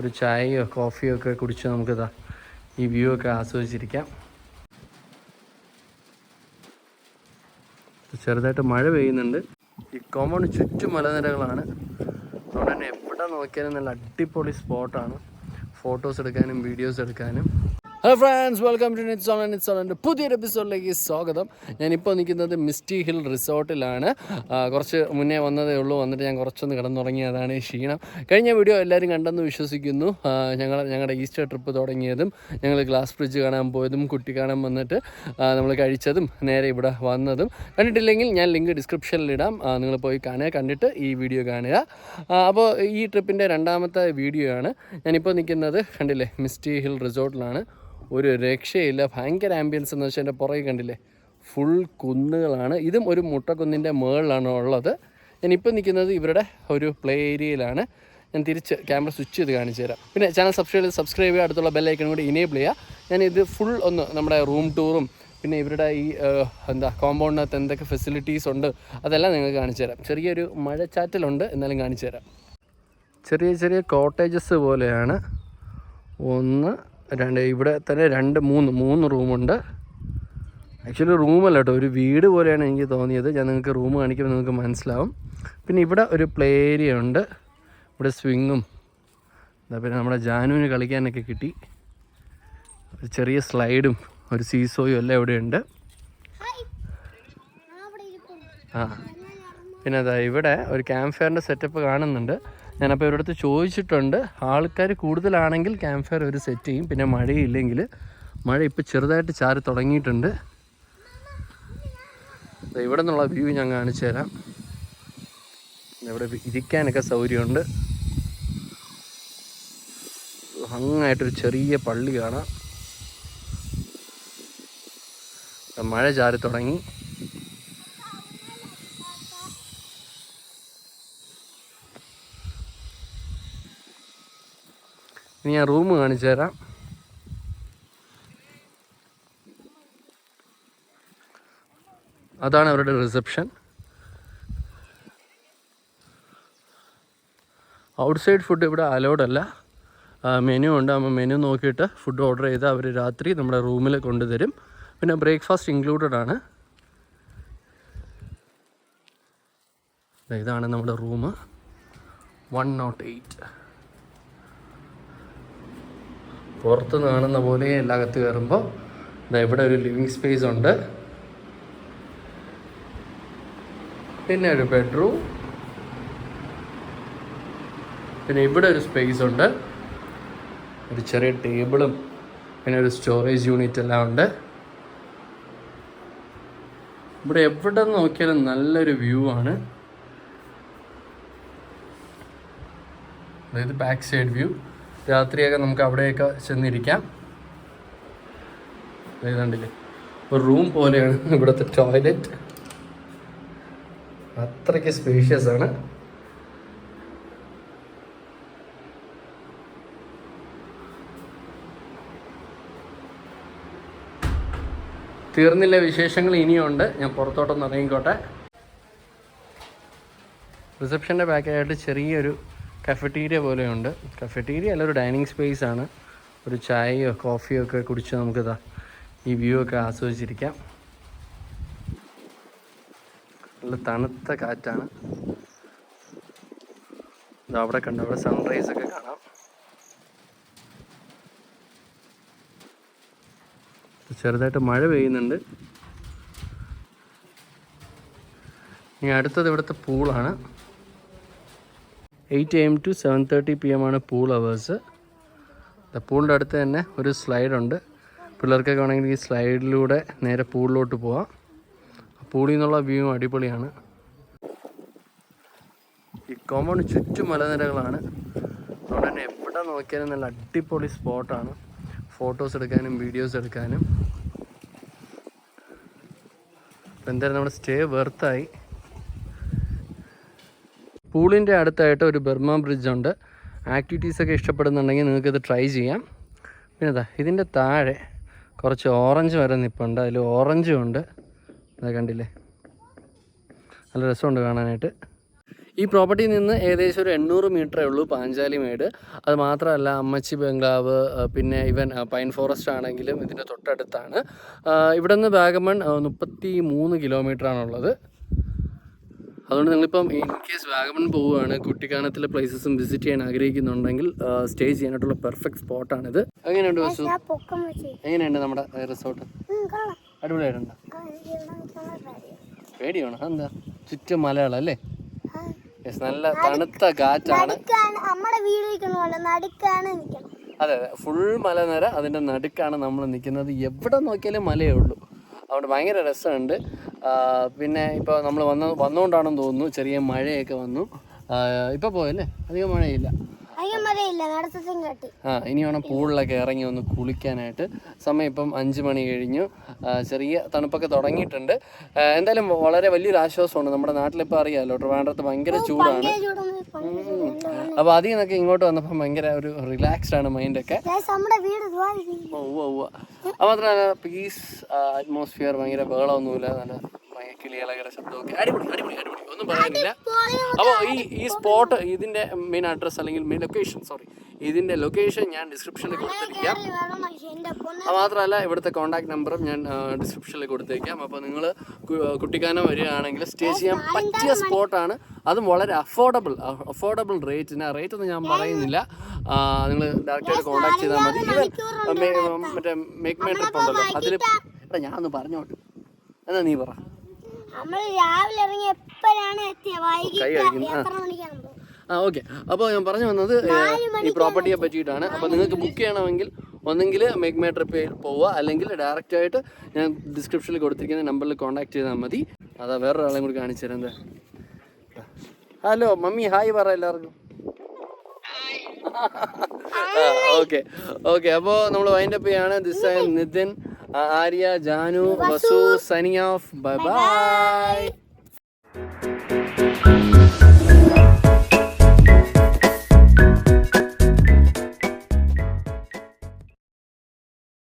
ഒരു ചായയോ കോഫിയോ ഒക്കെ കുടിച്ച് നമുക്കിതാ ഈ വ്യൂ ഒക്കെ ആസ്വദിച്ചിരിക്കാം. ചെറുതായിട്ട് മഴ പെയ്യുന്നുണ്ട്. ഈ കോമ്പൗണ്ട് ചുറ്റും മലനിരകളാണ്. അതുകൊണ്ട് തന്നെ എവിടെ നോക്കിയാലും നല്ല അടിപൊളി സ്പോട്ടാണ് ഫോട്ടോസ് എടുക്കാനും വീഡിയോസ് എടുക്കാനും. Hello friends welcome to nits on നിറ്റ്സ് ഓൺ പുതിയൊരു എപ്പിസോഡിലേക്ക് സ്വാഗതം. ഞാനിപ്പോൾ നിൽക്കുന്നത് മിസ്റ്റി ഹിൽ റിസോർട്ടിലാണ് കുറച്ച് മുന്നേ വന്നതേ ഉള്ളൂ. വന്നിട്ട് ഞാൻ കുറച്ചൊന്ന് കിടന്നുറങ്ങി. അതാണ് ഈ ക്ഷീണം. കഴിഞ്ഞ വീഡിയോ എല്ലാവരും കണ്ടെന്ന് വിശ്വസിക്കുന്നു. ഞങ്ങൾ ഞങ്ങളുടെ ഈസ്റ്റർ ട്രിപ്പ് തുടങ്ങിയതും ഞങ്ങൾ ഗ്ലാസ് ബ്രിഡ്ജ് കാണാൻ പോയതും കുട്ടി കാണാൻ വന്നിട്ട് നമ്മൾ കഴിച്ചതും നേരെ ഇവിടെ വന്നതും. കണ്ടിട്ടില്ലെങ്കിൽ ഞാൻ ലിങ്ക് ഡിസ്ക്രിപ്ഷനിൽ ഇടാം. നിങ്ങൾ പോയി കാണുക. കണ്ടിട്ട് ഈ വീഡിയോ കാണുക. അപ്പോൾ ഈ ട്രിപ്പിന്റെ രണ്ടാമത്തെ വീഡിയോ ആണ്. ഞാനിപ്പോൾ നിൽക്കുന്നത് കണ്ടില്ലേ മിസ്റ്റി ഹിൽ റിസോർട്ടിലാണ് ഒരു രക്ഷയില്ല. ഭയങ്കര ആംബിയൻസ് എന്ന് വെച്ചാൽ എന്റെ പുറകെ കണ്ടില്ലേ? ഫുൾ കുന്നുകളാണ്. ഇതും ഒരു മുട്ടക്കുന്നിന്റെ മുകളിലാണ് ഉള്ളത്. ഞാനിപ്പോൾ നിൽക്കുന്നത് ഇവരുടെ ഒരു പ്ലേ ഏരിയയിലാണ് ഞാൻ തിരിച്ച് ക്യാമറ സ്വിച്ച് ചെയ്ത് കാണിച്ചു തരാം. പിന്നെ ചാനൽ സബ്സ്ക്രൈബ് ചെയ്ത് സബ്സ്ക്രൈബ് ചെയ്യുക. അടുത്തുള്ള ബെല്ലൈക്കൺ കൂടി ഇനേബിൾ ചെയ്യുക. ഞാൻ ഇത് ഫുൾ ഒന്ന് നമ്മുടെ റൂം ടൂറും പിന്നെ ഇവരുടെ ഈ എന്താ കോമ്പൗണ്ടിനകത്ത് എന്തൊക്കെ ഫെസിലിറ്റീസ് ഉണ്ട് അതെല്ലാം നിങ്ങൾക്ക് കാണിച്ചു തരാം. ചെറിയൊരു മഴച്ചാറ്റലുണ്ട് എന്നാലും കാണിച്ചു തരാം. ചെറിയ ചെറിയ കോട്ടേജസ് പോലെയാണ്. ഒന്ന് രണ്ട് ഇവിടെ തന്നെ രണ്ട് മൂന്ന് മൂന്ന് റൂമുണ്ട്. ആക്ച്വലി റൂമല്ല കേട്ടോ ഒരു വീട് പോലെയാണ് എനിക്ക് തോന്നിയത്. ഞാൻ നിങ്ങൾക്ക് റൂം കാണിക്കുമ്പോൾ നിങ്ങൾക്ക് മനസ്സിലാവും. പിന്നെ ഇവിടെ ഒരു പ്ലേ ഏരിയ ഉണ്ട്. ഇവിടെ സ്വിങ്ങും. എന്താ പിന്നെ നമ്മുടെ ജാനുവിന് കളിക്കാനൊക്കെ കിട്ടി. ഒരു ചെറിയ സ്ലൈഡും ഒരു സീസോയും എല്ലാം ഇവിടെ ഉണ്ട്. ആ. പിന്നെ അതാ ഇവിടെ ഒരു ക്യാമ്പ് ഫയറിന്റെ സെറ്റപ്പ് കാണുന്നുണ്ട്. ഞാനപ്പോൾ ഇവരടുത്ത് ചോദിച്ചിട്ടുണ്ട്. ആൾക്കാർ കൂടുതലാണെങ്കിൽ ക്യാമ്പ് ഫയർ ഒരു സെറ്റ് ചെയ്യും. പിന്നെ മഴയില്ലെങ്കിൽ മഴ ഇപ്പോൾ ചെറുതായിട്ട് ചാരി തുടങ്ങിയിട്ടുണ്ട്. ഇവിടെ നിന്നുള്ള വ്യൂ ഞാൻ കാണിച്ചു തരാം. ഇവിടെ ഇരിക്കാനൊക്കെ സൗകര്യമുണ്ട്. ഭംഗായിട്ടൊരു ചെറിയ പള്ളി കാണാം. മഴ ചാരി തുടങ്ങി. ഇനി ഞാൻ റൂം കാണിച്ചു തരാം. അതാണ് അവരുടെ റിസപ്ഷൻ ഔട്ട് സൈഡ് ഫുഡ് ഇവിടെ അലൗഡ് അല്ല. മെനു ഉണ്ട്. അപ്പോൾ മെനു നോക്കിയിട്ട് ഫുഡ് ഓർഡർ ചെയ്ത് അവർ രാത്രി നമ്മുടെ റൂമിൽ കൊണ്ടുതരും. പിന്നെ ബ്രേക്ക്ഫാസ്റ്റ് ഇൻക്ലൂഡഡ് ആണ്. ഇതാണ് നമ്മുടെ റൂം. വൺ നോട്ട് എയ്റ്റ് പുറത്തുനിന്ന് കാണുന്ന പോലെ എല്ലാ അകത്ത് കയറുമ്പോൾ ഇതാ ഇവിടെ ഒരു ലിവിങ് സ്പേസ് ഉണ്ട്. പിന്നെ ഒരു ബെഡ്റൂം പിന്നെ ഇവിടെ ഒരു സ്പേസ് ഉണ്ട്. ഒരു ചെറിയ ടേബിളും പിന്നെ ഒരു സ്റ്റോറേജ് യൂണിറ്റ് എല്ലാം ഉണ്ട്. ഇവിടെ എവിടെ നോക്കിയാലും നല്ലൊരു വ്യൂ ആണ്. അതായത് ബാക്ക് സൈഡ് വ്യൂ രാത്രിയൊക്കെ നമുക്ക് അവിടെയൊക്കെ ചെന്നിരിക്കാം. ഏതാണ്ടില്ലേ ഒരു റൂം പോലെയാണ് ഇവിടുത്തെ ടോയ്ലറ്റ്. അത്രയ്ക്ക് സ്പേഷ്യസ് ആണ്. തീർന്നില്ല വിശേഷങ്ങൾ ഇനിയുണ്ട്. ഞാൻ പുറത്തോട്ടൊന്ന് ഇറങ്ങിക്കോട്ടെ. റിസപ്ഷന്റെ ബാക്കിലായിട്ട് ചെറിയൊരു കഫറ്റീരിയ പോലെയുണ്ട്. കഫറ്റീരിയ അല്ല ഒരു ഡൈനിങ് സ്പേസ് ആണ്. ഒരു ചായയോ കോഫിയോ ഒക്കെ കുടിച്ച് നമുക്കിതാ ഈ വ്യൂ ഒക്കെ ആസ്വദിച്ചിരിക്കാം. നല്ല തണുത്ത കാറ്റാണ്. അവിടെ കണ്ട അവിടെ സൺറൈസ് ഒക്കെ കാണാം. ചെറുതായിട്ട് മഴ പെയ്യുന്നുണ്ട്. ഇനി അടുത്തത് ഇവിടുത്തെ പൂളാണ് eight AM to seven thirty PM M ആണ് പൂൾ അവേഴ്സ് പൂളിന്റെ അടുത്ത് തന്നെ ഒരു സ്ലൈഡുണ്ട് പിള്ളേർക്കൊക്കെ വേണമെങ്കിൽ ഈ സ്ലൈഡിലൂടെ നേരെ പൂളിലോട്ട് പോവാം. പൂളിൽ നിന്നുള്ള വ്യൂ അടിപൊളിയാണ്. ഈ കോമ്പൗണ്ട് ചുറ്റും മലനിരകളാണ്. അതുകൊണ്ട് തന്നെ എവിടെ നോക്കിയാലും നല്ല അടിപൊളി സ്പോട്ടാണ് ഫോട്ടോസ് എടുക്കാനും വീഡിയോസ് എടുക്കാനും. എന്തായാലും നമ്മുടെ സ്റ്റേ വെർത്തായി പൂളിന്റെ അടുത്തായിട്ട് ഒരു ബർമ ബ്രിഡ്ജ് ഉണ്ട് ആക്ടിവിറ്റീസ് ഒക്കെ ഇഷ്ടപ്പെടുന്നുണ്ടെങ്കിൽ നിങ്ങൾക്കിത് ഇത് ട്രൈ ചെയ്യാം. പിന്നെ ഇതാ ഇതിന്റെ താഴെ കുറച്ച് ഓറഞ്ച് വരെ നിൽപ്പുണ്ട് അതിൽ ഓറഞ്ചും ഉണ്ട്. അതാ കണ്ടില്ലേ? നല്ല രസമുണ്ട് കാണാനായിട്ട്. ഈ പ്രോപ്പർട്ടിയിൽ നിന്ന് ഏകദേശം ഒരു എണ്ണൂറ് മീറ്ററേ ഉള്ളൂ പാഞ്ചാലി മേട്. അത് മാത്രമല്ല അമ്മച്ചി ബംഗ്ലാവ് പിന്നെ ഇവൻ പൈൻ ഫോറസ്റ്റ് ആണെങ്കിലും ഇതിന്റെ തൊട്ടടുത്താണ്. ഇവിടെ നിന്ന് വാഗമൺ മുപ്പത്തി മൂന്ന് കിലോമീറ്ററാണുള്ളത്. അതുകൊണ്ട് നിങ്ങളിപ്പം ഇൻ കേസ് വാഗമൺ പോവുകയാണ് കുട്ടിക്കാനത്തിലെ പ്ലേസസും വിസിറ്റ് ചെയ്യാൻ ആഗ്രഹിക്കുന്നുണ്ടെങ്കിൽ സ്റ്റേ ചെയ്യാനായിട്ടുള്ള പെർഫെക്റ്റ് സ്പോട്ടാണിത് എങ്ങനെയുണ്ട് വസു? എങ്ങനെയുണ്ട് നമ്മുടെ റിസോർട്ട് അടിപൊളിയായിട്ടുണ്ടോ. പേടിയാണോ? എന്താ ചുറ്റും മലയാളല്ലേ അല്ലേ? നല്ല തണുത്ത കാറ്റാണ്. അതെ അതെ. ഫുൾ മലനിര അതിന്റെ നടുക്കാണ് നമ്മൾ നിൽക്കുന്നത്. എവിടെ നോക്കിയാലും മലയേ ഉള്ളൂ. അതുകൊണ്ട് ഭയങ്കര രസമുണ്ട്. പിന്നെ ഇപ്പോൾ നമ്മൾ വന്ന വന്നുകൊണ്ടാണെന്ന് തോന്നുന്നു. ചെറിയ മഴയൊക്കെ വന്നു. ഇപ്പോൾ പോയല്ലേ? അധികം മഴയില്ല. ആ ഇനി വേണം പൂളിലൊക്കെ ഇറങ്ങി ഒന്ന് കുളിക്കാനായിട്ട്. സമയം ഇപ്പം അഞ്ച് മണി കഴിഞ്ഞു. ചെറിയ തണുപ്പൊക്കെ തുടങ്ങിയിട്ടുണ്ട്. എന്തായാലും വളരെ വലിയൊരു ആശ്വാസമുണ്ട് നമ്മുടെ നാട്ടിലിപ്പോൾ അറിയാമല്ലോ ട്രിവാൻഡ്രത്ത് ഭയങ്കര ചൂടാണ്. അപ്പൊ അപ്പോൾ അതിൽ നിന്നൊക്കെ ഇങ്ങോട്ട് വന്നപ്പോൾ ഭയങ്കര ഒരു റിലാക്സ്ഡ് ആണ് മൈൻഡൊക്കെ അത് മാത്രമല്ല പീസ് അറ്റ്മോസ്ഫിയർ ഭയങ്കര ബഹളമൊന്നുമില്ല. നല്ല കിളികളൊക്കെ ശബ്ദമൊക്കെ. അടിപൊളി അടിപൊളി അടിപൊളി. ഒന്നും പറയാനില്ല. അപ്പോൾ ഈ ഈ സ്പോട്ട് ഇതിന്റെ മെയിൻ അഡ്രസ് അല്ലെങ്കിൽ മെയിൻ ലൊക്കേഷൻ സോറി ഇതിന്റെ ലൊക്കേഷൻ ഞാൻ ഡിസ്ക്രിപ്ഷനിൽ കൊടുത്തിരിക്കാം. അത് മാത്രമല്ല ഇവിടുത്തെ കോൺടാക്ട് നമ്പറും ഞാൻ ഡിസ്ക്രിപ്ഷനിൽ കൊടുത്തേക്കാം. അപ്പോൾ നിങ്ങൾ കുട്ടിക്കാനം വരികയാണെങ്കിൽ സ്റ്റേ ചെയ്യാൻ പറ്റിയ സ്പോട്ടാണ്. അതും വളരെ അഫോർഡബിൾ അഫോർഡബിൾ റേറ്റിന് ആ റേറ്റ് ഒന്നും ഞാൻ പറയുന്നില്ല. നിങ്ങൾ ഡയറക്റ്റായിട്ട് കോൺടാക്ട് ചെയ്താൽ മതി. മറ്റേ മേക്ക് മൈ ട്രിപ്പ് ഉണ്ടല്ലോ. അതിൽ എടാ ഞാനൊന്ന് പറഞ്ഞോട്ട്. എന്നാ നീ പറ. നമ്മൾ രാവിലെ ഇറങ്ങി എപ്പോഴാണ് എത്തിയത് വൈകിട്ട്. എത്ര മണിക്കാണ്? ആ ഓക്കെ. അപ്പോൾ ഞാൻ പറഞ്ഞു വന്നത് ഈ പ്രോപ്പർട്ടിയെ പറ്റിയിട്ടാണ്. അപ്പോൾ നിങ്ങൾക്ക് ബുക്ക് ചെയ്യണമെങ്കിൽ ഒന്നെങ്കിൽ മേക്ക് മൈ ട്രിപ്പ് പോവുക. അല്ലെങ്കിൽ ഡയറക്റ്റ് ആയിട്ട് ഞാൻ ഡിസ്ക്രിപ്ഷനിൽ കൊടുത്തിരിക്കുന്ന നമ്പറിൽ കോൺടാക്ട് ചെയ്താൽ മതി. അതാ വേറൊരാളെയും കൂടി കാണിച്ചു തരാം. ഹലോ മമ്മി ഹായ് പറ എല്ലാവർക്കും. ഓക്കെ. ഓക്കെ അപ്പോൾ നമ്മൾ വൈൻഡപ്പ് ചെയ്യാണ്. This I Nithin Arya Janu Vasu Sunny off bye bye